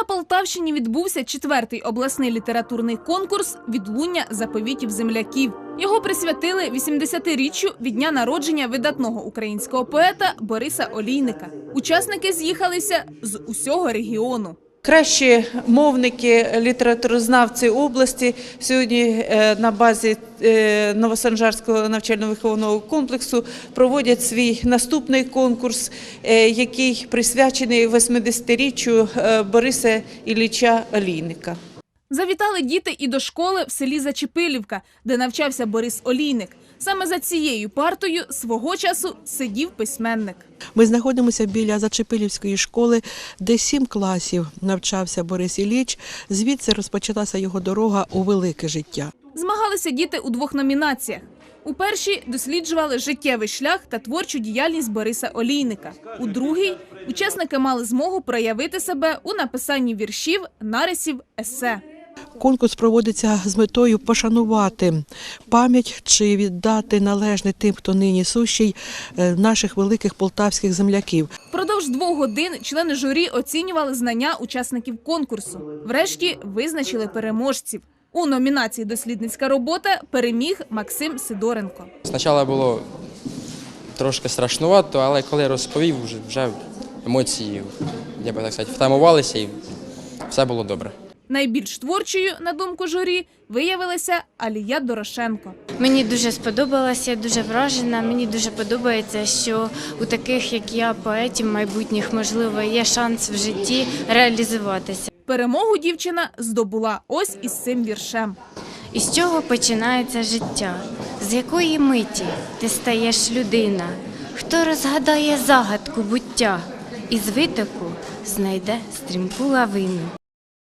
На Полтавщині відбувся четвертий обласний літературний конкурс Відлуння заповітів земляків. Його присвятили 80-річчю від дня народження видатного українського поета Бориса Олійника. Учасники з'їхалися з усього регіону. Кращі мовники, літературознавці області сьогодні е, на базі е, Новосанжарського навчально-виховного комплексу проводять свій наступний конкурс, е, який присвячений 80-річчю е, Бориса Ілліча Олійника. Завітали діти і до школи в селі Зачепилівка, де навчався Борис Олійник. Саме за цією партою свого часу сидів письменник. Ми знаходимося біля Зачепилівської школи, де сім класів навчався Борис Ілліч. Звідси розпочалася його дорога у велике життя. Змагалися діти у двох номінаціях. У першій досліджували життєвий шлях та творчу діяльність Бориса Олійника. У другій учасники мали змогу проявити себе у написанні віршів, нарисів, есе. Конкурс проводиться з метою пошанувати пам'ять чи віддати належне тим, хто нині сущий, е, наших великих полтавських земляків. Впродовж двох годин члени журі оцінювали знання учасників конкурсу. Врешті визначили переможців. У номінації Дослідницька робота переміг Максим Сидоренко. Спочатку було трошки страшнувато, але коли розповів, вже, вже емоції, я би так сказати, втамувалися і все було добре. Найбільш творчою, на думку журі, виявилася Алія Дорошенко. Мені дуже сподобалося, дуже вражена. Мені дуже подобається, що у таких, як я, поетів майбутніх, можливо, є шанс в житті реалізуватися. Перемогу дівчина здобула ось із цим віршем. І з чого починається життя? З якої миті ти стаєш людина? Хто розгадає загадку буття і з витоку знайде стрімку лавину?